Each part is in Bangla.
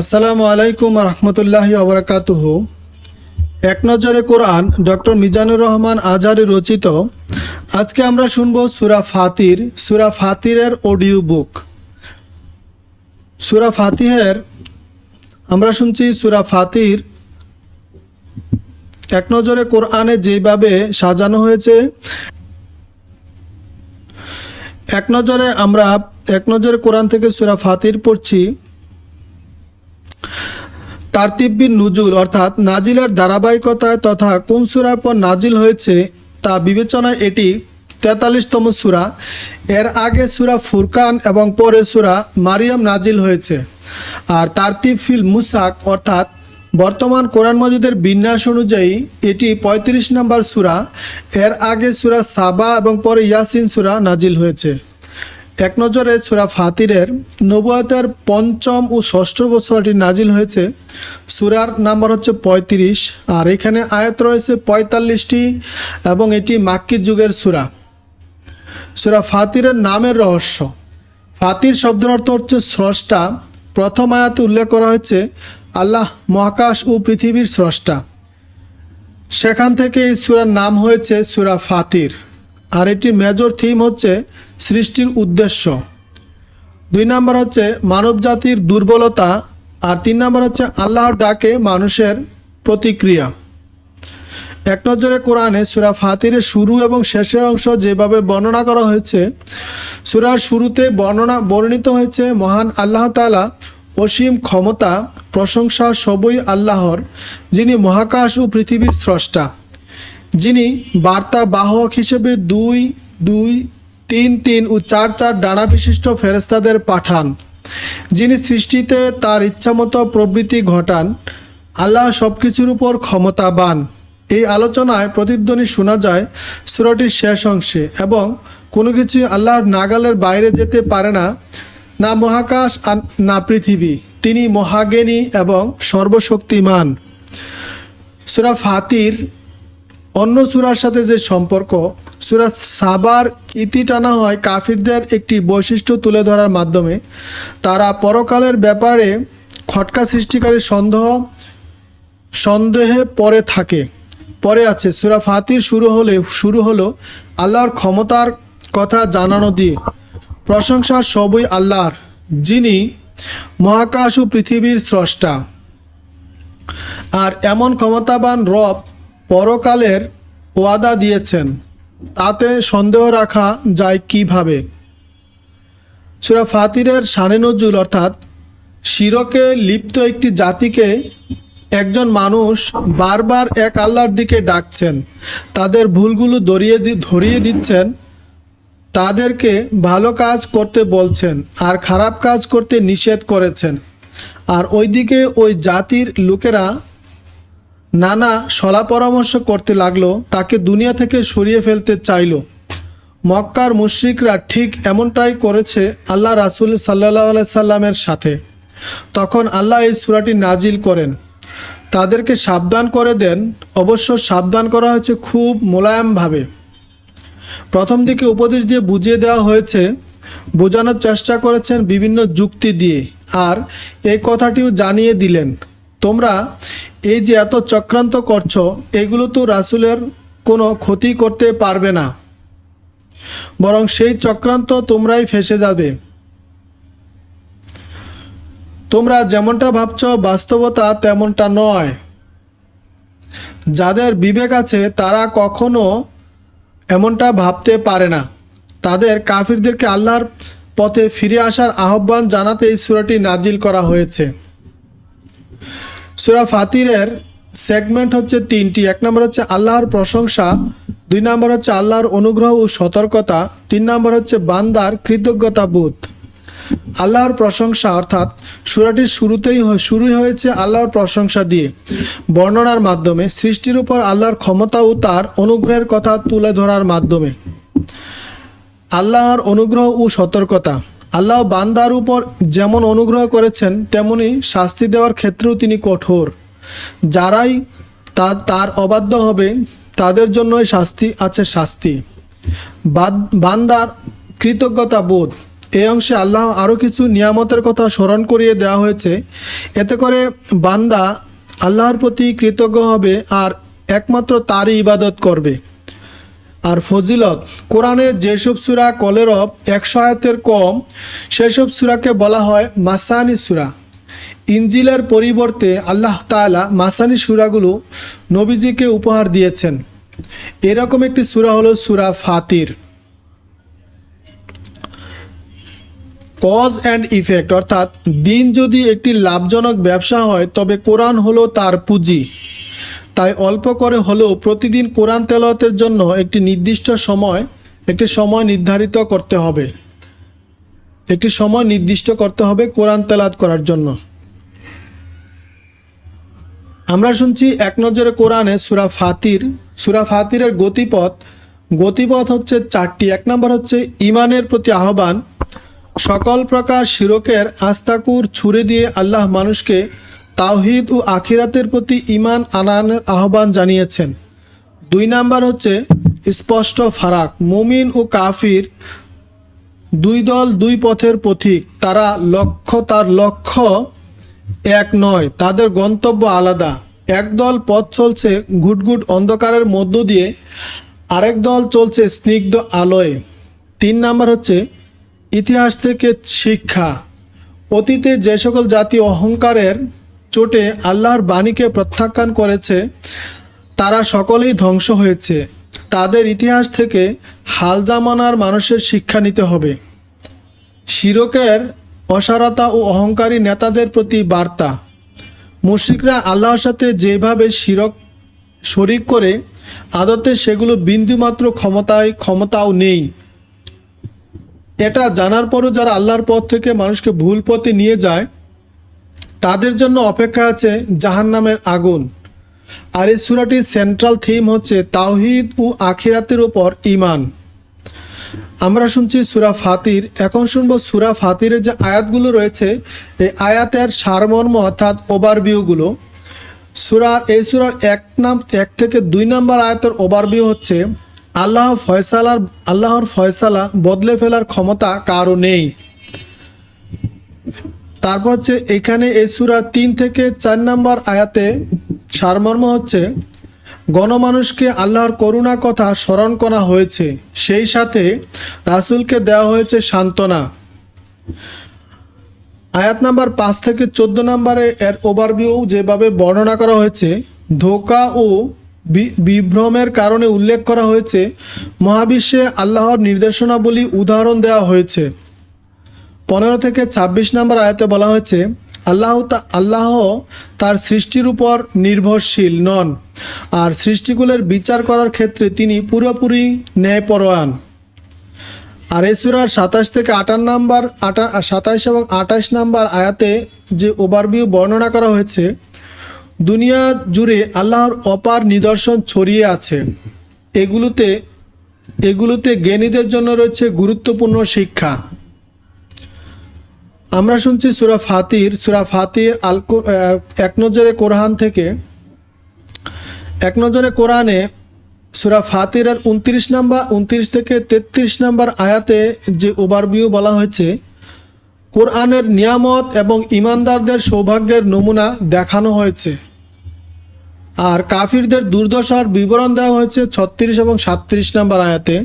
আসসালামু আলাইকুম রহমতুল্লাহি আবরাকাতুহ এক নজরে কোরআন ডক্টর মিজানুর রহমান আজহারি রচিত। আজকে আমরা শুনব সুরা ফাতির, সুরা ফাতিরের অডিও বুক। সুরা ফাতিহের আমরা শুনছি সুরা ফাতির। এক নজরে কোরআনে যেভাবে সাজানো হয়েছে, এক নজরে আমরা, এক নজরে কোরআন থেকে সুরা ফাতির পড়ছি। তারতিব্বির নুজুল অর্থাৎ নাজিলের ধারাবাহিকতায় তথা কোন সুরার পর নাজিল হয়েছে তা বিবেচনায় এটি তেতাল্লিশতম সুরা। এর আগে সুরা ফুরকান এবং পরে সুরা মারিয়াম নাজিল হয়েছে। আর তারতিব ফিল মুসাক অর্থাৎ বর্তমান কোরআন মজিদের বিন্যাস অনুযায়ী এটি পঁয়ত্রিশ নম্বর সুরা। এর আগে সুরা সাবা এবং পরে ইয়াসিন সুরা নাজিল হয়েছে। এক নজরে সুরা ফাতিরের নবুয়াতের পঞ্চম ও ষষ্ঠ বছরটি নাজিল হয়েছে। সুরার নাম্বার হচ্ছে পঁয়ত্রিশ, আর এখানে আয়াত রয়েছে পঁয়তাল্লিশটি এবং এটি মাক্কি যুগের সুরা। সুরা ফাতিরের নামের রহস্য। ফাতির শব্দের অর্থ হচ্ছে স্রষ্টা। প্রথম আয়াতে উল্লেখ করা হয়েছে, আল্লাহ মহাকাশ ও পৃথিবীর স্রষ্টা। সেখান থেকে এই সুরার নাম হয়েছে সুরা ফাতির। আর এটির মেজর থিম হচ্ছে সৃষ্টির উদ্দেশ্য। দুই নাম্বার হচ্ছে মানব জাতির দুর্বলতা, আর তিন নাম্বার হচ্ছে আল্লাহর ডাকে মানুষের প্রতিক্রিয়া। এক নজরে কোরআনে সুরা ফাতিরের শুরু এবং শেষের অংশ যেভাবে বর্ণনা করা হয়েছে, সুরার শুরুতে বর্ণনা বর্ণিত হয়েছে মহান আল্লাহ তালা অসীম ক্ষমতা, প্রশংসা সবই আল্লাহর, যিনি মহাকাশ ও পৃথিবীর স্রষ্টা। যিনি বার্তা বাহক হিসেবে দুই দুই, তিন তিন ও চার চার ডানা বিশিষ্ট ফেরেস্তাদের পাঠান, যিনি সৃষ্টিতে তার ইচ্ছামতো প্রবৃত্তি ঘটান, আল্লাহ সব কিছুর উপর ক্ষমতাবান। এই আলোচনায় প্রতিধ্বনি শোনা যায় সুরাটির শেষ অংশে এবং কোনো কিছু আল্লাহর নাগালের বাইরে যেতে পারে না না মহাকাশ আর না পৃথিবী। তিনি মহাজ্ঞানী এবং সর্বশক্তিমান। সুরা ফাতির অন্য সুরার সাথে যে সম্পর্ক, সুরা সাবার ইতি টানা হয় কাফিরদের একটি বৈশিষ্ট্য তুলে ধরার মাধ্যমে। তারা পরকালের ব্যাপারে খটকা সৃষ্টিকারী সন্দেহ, সন্দেহে পরে থাকে পরে আছে। সুরা ফাতির শুরু হলে, শুরু হলো আল্লাহর ক্ষমতার কথা জানানো দিয়ে। প্রশংসা সবই আল্লাহর, যিনি মহাকাশ ও পৃথিবীর স্রষ্টা। আর এমন ক্ষমতাবান রব পরকালের ওয়াদা দিয়েছেন, তাতে সন্দেহ রাখা যায় কীভাবে? সুরা ফাতিরের সানে নজুল অর্থাৎ শিরকে লিপ্ত একটি জাতিকে একজন মানুষ বারবার এক আল্লাহর দিকে ডাকছেন, তাদের ভুলগুলো দরিয়ে ধরিয়ে দিচ্ছেন, তাদেরকে ভালো কাজ করতে বলছেন আর খারাপ কাজ করতে নিষেধ করেছেন। আর ওইদিকে ওই জাতির লোকেরা নানা সলা পরামর্শ করতে লাগল, তাকে দুনিয়া থেকে সরিয়ে ফেলতে চাইলো। মক্কার মুশ্রিকরা ঠিক এমনটাই করেছে আল্লাহ রাসুল সাল্লাহ সাল্লামের সাথে। তখন আল্লাহ এই সুরাটি নাজিল করেন। তাদেরকে সাবধান করে দেন। অবশ্য সাবধান করা হয়েছে খুব মোলায়েমভাবে। প্রথম দিকে উপদেশ দিয়ে বুঝিয়ে দেওয়া হয়েছে, বোঝানোর চেষ্টা করেছেন বিভিন্ন যুক্তি দিয়ে। আর এই কথাটিও জানিয়ে দিলেন, তোমরা এই যে এত চক্রান্ত করছ, এগুলো তো রাসুলের কোনো ক্ষতি করতে পারবে না। বরং সেই চক্রান্ত তোমরাই ফেসে যাবে। তোমরা যেমনটা ভাবছ, বাস্তবতা তেমনটা নয়। যাদের বিবেক আছে, তারা কখনো এমনটা ভাবতে পারে না। তাদের কাফিরদেরকে আল্লাহর পথে ফিরে আসার আহ্বান জানাতে এই সুরাটি নাজিল করা হয়েছে। সুরা ফাতিরের সেগমেন্ট হচ্ছে তিনটি। এক নম্বর হচ্ছে আল্লাহর প্রশংসা, দুই নম্বর হচ্ছে আল্লাহর অনুগ্রহ ও সতর্কতা, তিন নম্বর হচ্ছে বান্দার কৃতজ্ঞতা বোধ আল্লাহর প্রশংসা অর্থাৎ সুরাটির শুরুতেই শুরুই হয়েছে আল্লাহর প্রশংসা দিয়ে। বর্ণনার মাধ্যমে, সৃষ্টির উপর আল্লাহর ক্ষমতা ও তার অনুগ্রহের কথা তুলে ধরার মাধ্যমে। আল্লাহর অনুগ্রহ ও সতর্কতা। আল্লাহ বান্দার উপর যেমন অনুগ্রহ করেছেন, তেমনি শাস্তি দেওয়ার ক্ষেত্রেও তিনি কঠোর। যারাই তা, তার অবাধ্য হবে, তাদের জন্যই শাস্তি আছে শাস্তি। বান্দার কৃতজ্ঞতা বোধ। এই অংশে আল্লাহ আরও কিছু নিয়ামতের কথা স্মরণ করিয়ে দেওয়া হয়েছে। এতে করে বান্দা আল্লাহর প্রতি কৃতজ্ঞ হবে আর একমাত্র তারই ইবাদত করবে। আর ফজিলত, কোরআনে যেসব সুরা কলেরব একশো আয়াতের কম, সেসব সুরাকে বলা হয় মাসানি সুরা। ইঞ্জিলের পরিবর্তে আল্লাহ তাআলা মাসানি সুরাগুলো নবীজিকে উপহার দিয়েছেন। এরকম একটি সুরা হলো সুরা ফাতির। কজ অ্যান্ড ইফেক্ট, অর্থাৎ দিন যদি একটি লাভজনক ব্যবসা হয়, তবে কোরআন হলো তার পুঁজি। তাই অল্প করে হলেও প্রতিদিন কোরআন তেলাওয়াতের জন্য একটি নির্দিষ্ট সময়, একটি সময় নির্ধারিত করতে হবে। একটি সময় নির্দিষ্ট করতে হবে কোরআন তেলাওয়াত করার জন্য। আমরা শুনছি এক নজরে কোরআনে সুরা ফাতির। সুরা ফাতিরের গতিপথ গতিপথ হচ্ছে চারটি। এক নম্বর হচ্ছে ইমানের প্রতি আহ্বান। সকল প্রকার শিরকের আস্তাকুর ছুড়ে দিয়ে আল্লাহ মানুষকে তাওহিদ ও আখিরাতের প্রতি ইমান আনানের আহ্বান জানিয়েছেন। দুই নাম্বার হচ্ছে স্পষ্ট ফারাক। মুমিন ও কাফির দুই দল দুই পথের পথিক তারা লক্ষ্য তার লক্ষ্য এক নয়, তাদের গন্তব্য আলাদা। এক দল পথ চলছে ঘুটঘুট অন্ধকারের মধ্য দিয়ে, আরেক দল চলছে স্নিগ্ধ আলোয়। তিন নাম্বার হচ্ছে ইতিহাস থেকে শিক্ষা। অতীতে যে সকল জাতি অহংকারের চোটে আল্লাহর বাণীকে প্রত্যাখ্যান করেছে, তারা সকলেই ধ্বংস হয়েছে। তাদের ইতিহাস থেকে হাল জামানার মানুষের শিক্ষা নিতে হবে। শিরকের অসারতা ও অহংকারী নেতাদের প্রতি বার্তা। মুশরিকরা আল্লাহর সাথে যেভাবে শিরক শরিক করে, আদতে সেগুলো বিন্দুমাত্র ক্ষমতায় ক্ষমতাও নেই। এটা জানার পরও যারা আল্লাহর পথ থেকে মানুষকে ভুল পথে নিয়ে যায় তাদের জন্য অপেক্ষা আছে জাহান্নামের আগুন। আর এই সুরাটির সেন্ট্রাল থিম হচ্ছে তাওহিদ ও আখিরাতের ওপর ইমান আমরা শুনছি সুরা ফাতির। এখন শুনব সুরা ফাতিরের যে আয়াতগুলো রয়েছে, এই আয়াতের সারমর্ম অর্থাৎ ওভারভিউগুলো সুরার, এই সুরার এক নাম, এক থেকে দুই নাম্বার আয়াতের ওভারভিউ হচ্ছে, আল্লাহ ফয়সালার, আল্লাহর ফয়সালা বদলে ফেলার ক্ষমতা কারও নেই। তারপর হচ্ছে এখানে এই সুরার তিন থেকে চার নাম্বার আয়াতে সারমর্ম হচ্ছে, গণমানুষকে আল্লাহর করুণা কথা স্মরণ করা হয়েছে, সেই সাথে রাসূলকে দেওয়া হয়েছে সান্ত্বনা। আয়াত নাম্বার পাঁচ থেকে চোদ্দ নম্বরে এর ওভারভিউ যেভাবে বর্ণনা করা হয়েছে, ধোকা ও বিভ্রমের কারণে উল্লেখ করা হয়েছে, মহাবিশ্বে আল্লাহর নির্দেশনাবলী উদাহরণ দেওয়া হয়েছে। পনেরো থেকে ২৬ নম্বর আয়াতে বলা হয়েছে, আল্লাহ আল্লাহ তার সৃষ্টির উপর নির্ভরশীল নন, আর সৃষ্টিগুলোর বিচার করার ক্ষেত্রে তিনি পুরোপুরি ন্যায়পরোয়ান আর এই সুরার সাতাশ থেকে আটান্ন নাম্বার, আটা, সাতাশ এবং আঠাশ নাম্বার আয়াতে যে ওভারভিউ বর্ণনা করা হয়েছে, দুনিয়া জুড়ে আল্লাহর অপার নিদর্শন ছড়িয়ে আছে। এগুলোতে এগুলোতে জ্ঞানীদের জন্য রয়েছে গুরুত্বপূর্ণ শিক্ষা। আমরা শুনছি সুরা ফাতির সুরা ফাতির আল এক নজরে কোরআন থেকে, এক নজরে কোরআনে সুরা ফাতিরের উনত্রিশ নাম্বার, উনত্রিশ থেকে তেত্রিশ নাম্বার আয়াতে যে ওভারভিউ বলা হয়েছে, কোরআনের নিয়ামত এবং ইমানদারদের সৌভাগ্যের নমুনা দেখানো হয়েছে। আর কাফিরদের দুর্দশার বিবরণ দেওয়া হয়েছে ছত্রিশ এবং সাতত্রিশ নাম্বার আয়াতে।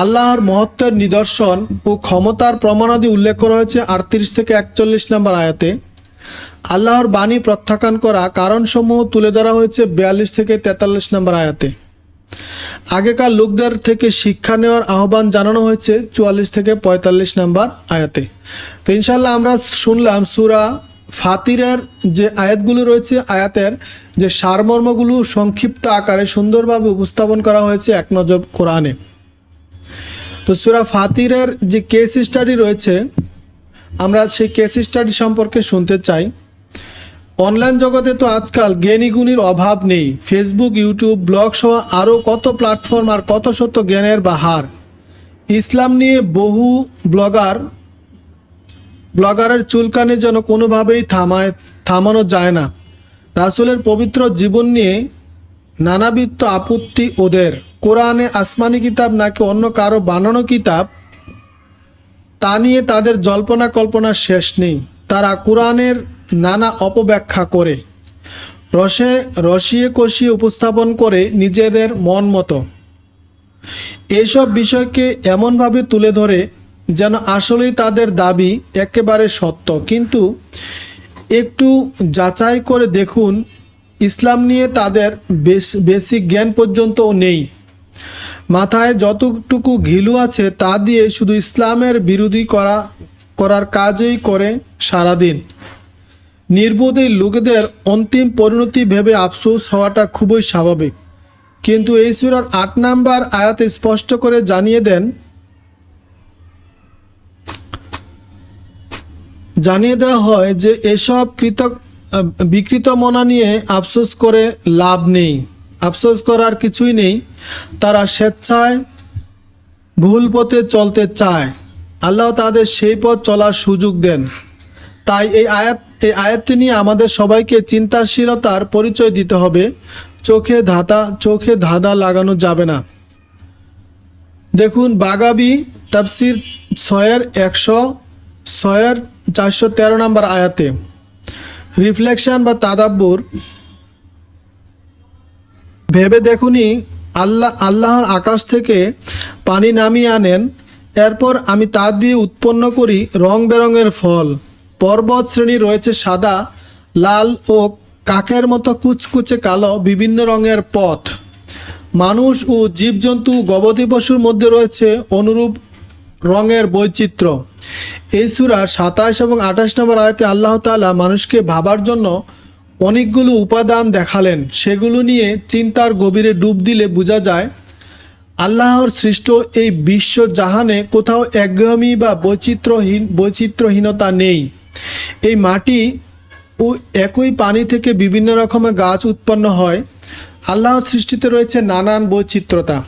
আল্লাহর মহত্বের নিদর্শন ও ক্ষমতার প্রমাণাদি উল্লেখ করা হয়েছে আটত্রিশ থেকে একচল্লিশ নম্বর আয়াতে। আল্লাহর বাণী প্রত্যাখ্যান করা কারণসমূহ তুলে ধরা হয়েছে বিয়াল্লিশ থেকে তেতাল্লিশ নম্বর আয়াতে। আগেকার লোকদের থেকে শিক্ষা নেওয়ার আহ্বান জানানো হয়েছে চুয়াল্লিশ থেকে পঁয়তাল্লিশ নম্বর আয়াতে। তো ইনশাল্লাহ আমরা শুনলাম সুরা ফাতিরের যে আয়াতগুলো রয়েছে, আয়াতের যে সারমর্মগুলো সংক্ষিপ্ত আকারে সুন্দরভাবে উপস্থাপন করা হয়েছে এক নজর কোরআনে। তো সুরা ফাতিরের যে কেস স্টাডি রয়েছে, আমরা সেই কেস স্টাডি সম্পর্কে শুনতে চাই। অনলাইন জগতে তো আজকাল জ্ঞানীগুণীর অভাব নেই। ফেসবুক ইউটিউব ব্লগ সহ আরও কত প্ল্যাটফর্ম আর কত শত জ্ঞানের বাহার। ইসলাম নিয়ে বহু ব্লগার ব্লগারের চুলকানি যেন কোনোভাবেই থামায় থামানো যায় না। রাসূলের পবিত্র জীবন নিয়ে নানাবিধ আপত্তি ওদের। কোরআনে আসমানি কিতাব নাকি অন্য কারও বানানো কিতাব? তা নিয়ে তাদের জল্পনা কল্পনার শেষ নেই। তারা কোরআনের নানা অপব্যাখ্যা করে। রসে, রসিয়ে কষিয়ে উপস্থাপন করে নিজেদের মন মতো। এইসব বিষয়কে এমনভাবে তুলে ধরে যেন আসলেই তাদের দাবি একেবারে সত্য। কিন্তু একটু যাচাই করে দেখুন ইসলাম নিয়ে তাদের বেস- বেসিক জ্ঞান পর্যন্তও নেই। মাথায় যতটুকু ঘিলু আছে তা দিয়ে শুধু ইসলামের বিরোধী করা করার কাজই করে সারাদিন। নির্বোধ লোকেদের অন্তিম পরিণতি ভেবে আফসোস হওয়াটা খুবই স্বাভাবিক। কিন্তু এই সুরার আট নাম্বার আয়াতে স্পষ্ট করে জানিয়ে দেন জানিয়ে দেওয়া হয় যে এসব কৃত আহ, বিকৃত মনা নিয়ে আফসোস করে লাভ নেই। আফসোস করার কিছুই নেই। তারা স্বেচ্ছায় ভুল পথে চলতে চায়। আল্লাহ তাদের সেই পথ চলার সুযোগ দেন। তাই এই আয়াত, এই আয়াতটি নিয়ে আমাদের সবাইকে চিন্তাশীলতার পরিচয় দিতে হবে। চোখে ধাঁধা চোখে ধাঁধা লাগানো যাবে না। দেখুন, বাগাবি তাফসির ছয়ের একশো, ছয়ের চারশো তেরো নম্বর আয়াতে। রিফ্লেকশন বা তাদাব্বুর ভেবে দেখুনি আল্লাহ, আল্লাহর আকাশ থেকে পানি নামিয়ে আনেন। এরপর আমি তা দিয়ে উৎপন্ন করি রং বেরঙের ফল। পর্বত শ্রেণি রয়েছে সাদা, লাল ও কাকের মতো কুচকুচে কালো বিভিন্ন রঙের পথ। মানুষ ও জীবজন্তু, গবাদি পশুর মধ্যে রয়েছে অনুরূপ রঙের বৈচিত্র্য। এই সুরার সাতাশ এবং আঠাশ নম্বর আয়তে আল্লাহ তাআলা মানুষকে ভাবার জন্য অনেকগুলো উপাদান দেখালেন। সেগুলো নিয়ে চিন্তার গভীরে ডুব দিলে বোঝা যায়, আল্লাহর সৃষ্ট এই বিশ্ব জাহানে কোথাও একঘেয়েমি বা বৈচিত্র্যহীন বৈচিত্র্যহীনতা নেই। এই মাটি ও একই পানি থেকে বিভিন্ন রকমের গাছ উৎপন্ন হয়। আল্লাহর সৃষ্টিতে রয়েছে নানান বৈচিত্র্যতা।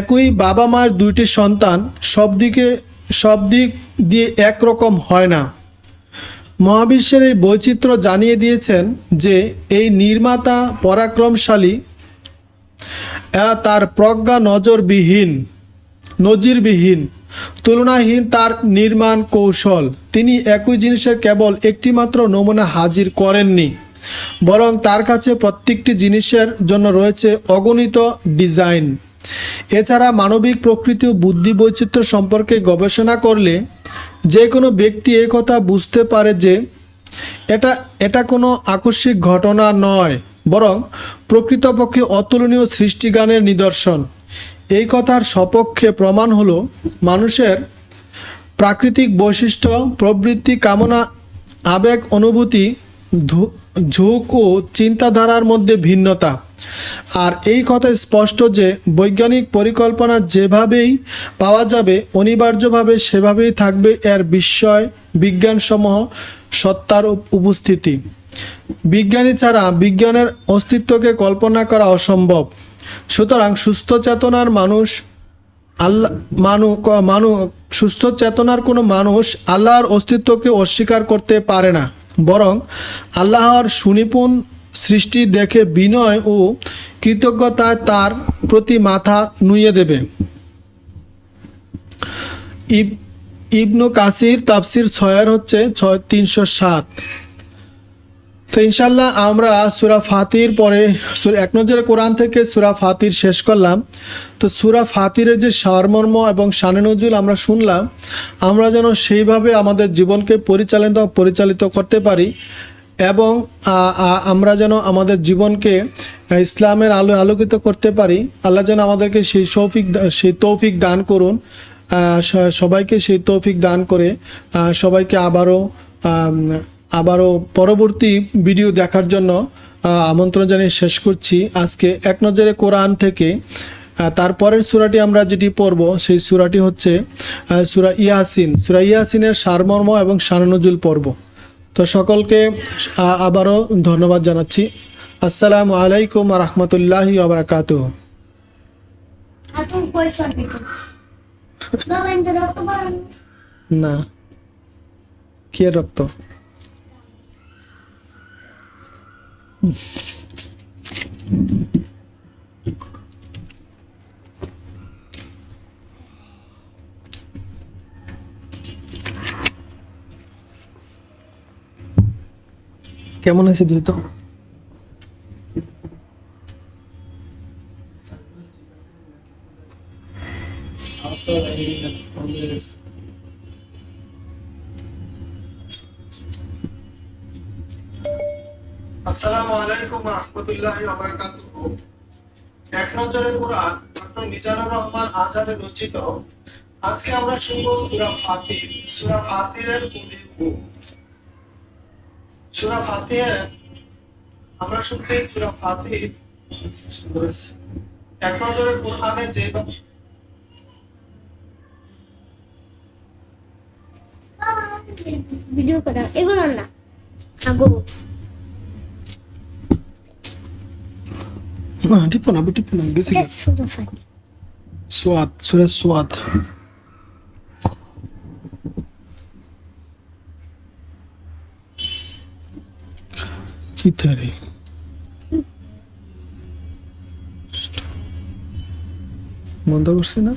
একই বাবা মায়ের দুইটি সন্তান সব দিকে সব দিক দিয়ে একরকম হয় না। মহাবিশ্বের এই বৈচিত্র্য জানিয়ে দিয়েছেন যে এই নির্মাতা পরাক্রমশালী তার প্রজ্ঞা নজরবিহীন, নজিরবিহীন, তুলনাহীন তার নির্মাণ কৌশল। তিনি একই জিনিসের কেবল একটিমাত্র নমুনা হাজির করেননি, বরং তার কাছে প্রত্যেকটি জিনিসের জন্য রয়েছে অগণিত ডিজাইন। এছাড়া মানবিক, প্রকৃতি ও বুদ্ধি বৈচিত্র্য সম্পর্কে গবেষণা করলে যে কোনো ব্যক্তি এই কথা বুঝতে পারে যে এটা এটা কোনো আকস্মিক ঘটনা নয়, বরং প্রকৃতপক্ষে অতুলনীয় সৃষ্টিগানের নিদর্শন। এই কথার সপক্ষে প্রমাণ হলো মানুষের প্রাকৃতিক বৈশিষ্ট্য, প্রবৃত্তি, কামনা, আবেগ, অনুভূতি ঝুঁক ও চিন্তাধারার মধ্যে ভিন্নতা। আর এই কথা স্পষ্ট যে বৈজ্ঞানিক পরিকল্পনা যেভাবেই পাওয়া যাবে, অনিবার্যভাবে সেভাবেই থাকবে এর বিস্ময় বিজ্ঞানসমূহ সত্তার উপস্থিতি। বিজ্ঞানী ছাড়া বিজ্ঞানের অস্তিত্বকে কল্পনা করা অসম্ভব। সুতরাং সুস্থ চেতনার মানুষ আল্লাহ মানু মানু সুস্থ চেতনার কোনো মানুষ আল্লাহর অস্তিত্বকে অস্বীকার করতে পারে না। বরং আল্লাহর সুনিপুণ সৃষ্টি দেখে বিনয় ও কৃতজ্ঞতায় তার প্রতি মাথা নুয়ে দেবে। ইব, ইবনু কাসির তাফসির ছয়ের হচ্ছে ছয়, তিনশো সাত। তো ইনশাল্লাহ আমরা সুরা ফাতির পরে এক নজরে কোরআন থেকে সুরা ফাতির শেষ করলাম। তো সুরা ফাতিরের যে সারমর্ম এবং শানে নজরুল আমরা শুনলাম, আমরা যেন সেইভাবে আমাদের জীবনকে পরিচালিত পরিচালিত করতে পারি। এবং আমরা যেন আমাদের জীবনকে ইসলামের আলো, আলোকিত করতে পারি। আল্লাহ যেন আমাদেরকে সেই সৌফিক সেই তৌফিক দান করুন। সবাইকে সেই তৌফিক দান করে সবাইকে আবারও আবারও পরবর্তী ভিডিও দেখার জন্য আমন্ত্রণ জানিয়ে শেষ করছি। আজকে এক নজরে কোরআন থেকে তারপরের সুরাটি আমরা যেটি পড়ব, সেই সুরাটি হচ্ছে সুরা ইয়াসিন। সুরা ইয়াসিনের সারমর্ম এবং সারনজুল পর্ব। তো সকলকে আবারও ধন্যবাদ জানাচ্ছি। আসসালামু আলাইকুম রহমতুল্লাহি daw না। কে রক্ত? কেমন হয়েছে দিয়ে তো? আসসালামু আলাইকুম এক নজরে কোরআন ডক্টর মিজানুর রহমান রচিত। আজকে আমরা শুনব সূরা ফাতির সূরা ফাতিরের সূরা ফাতির আমরা শুনছি সূরা ফাতির এক নজরে কোরআনের যে ভিডিও করা এগুলো না। আগো। না টিপো না টিপো না গেছে সোয়াদ সূরা সোয়াদ। কি তারে বন্ধ করছে না